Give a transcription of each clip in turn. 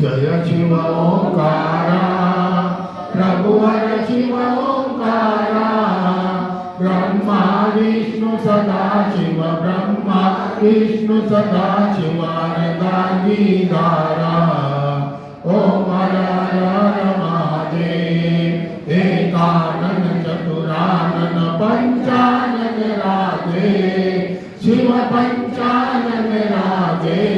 जय शिव ओंकारा प्रभुवर शिव ओंकारा ब्रह्मा विष्णु सदा शिव ब्रह्मा विष्णु सदा शिवारदारा ओम हर हर महादेव एकानन चतुरानन पंचानन राधे शिव पंचानन राधे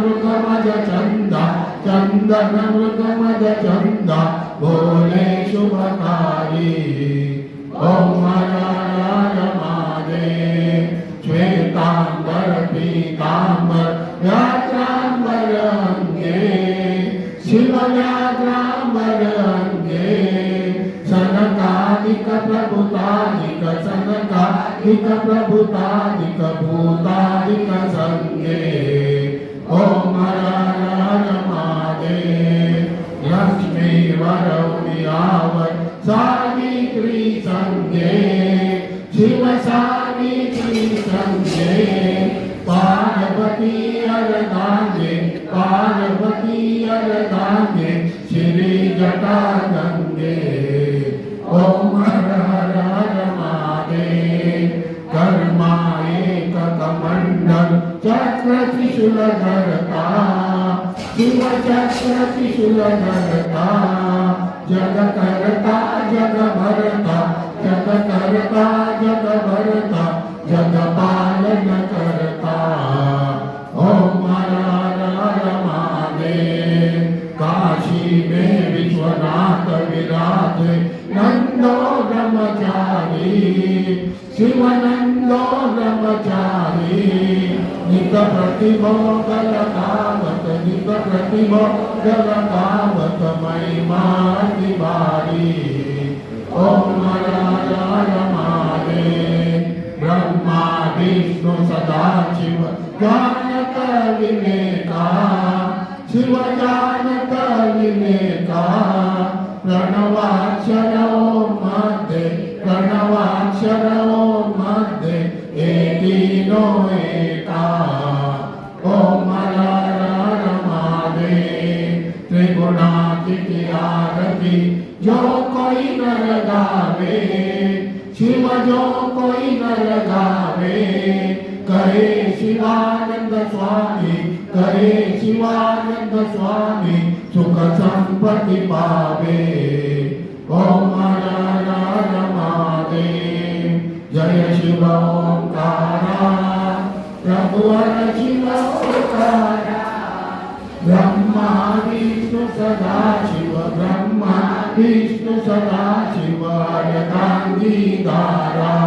मृगमज चंद चंदन मृगमज चंद भोले शुभकारी। ओम हर हर महादेव श्वेतांबर पीतांबर व्यात्रांबर अंगे शिव व्यात्रांबर अंगे सनकादिक प्रभुतादिक सनकादिक प्रभुतादिक भूतादिक संगे ओम महादेव लक्ष्मी वरव्यावर सावित्री संगे शिव सावित्री संगे पार्वती अरदांगे पार्वती अरदांगे श्री जटा चक्र त्रिशूल शिव चक्र त्रिशूल जग करता जग भरता जग करता जग भरता जग पालन करता ओम महादेव काशी में विश्वनाथ विराजे नंदो ब्रह्मचारी शिवनंदो ब्रह्मचारी प्रतिभोगल नित प्रतिभोगल कामत महिमा तिवारी ओम हर हर हर महादेव ब्रह्मा विष्णु सदा शिव जानक विवेका शिव जानक विवेका प्रणवाक्षर मध्ये प्रणवाक्षर જો કોઈ ન લગાવે શિવ જો કોઈ ન લગાવે કરે શિવાનંદ સ્વામી, કરે શિવાનંદ સ્વામી, સુખ સંપત્તિ પાવે. ઓમ રમાદે જય શિવ ઓમકારા પ્રભુવર શિવ ઓમકારા. બ્રહ્મા, વિષ્ણુ સદાશિવ विष्णु सदा शिव ब्रह्मा विष्णु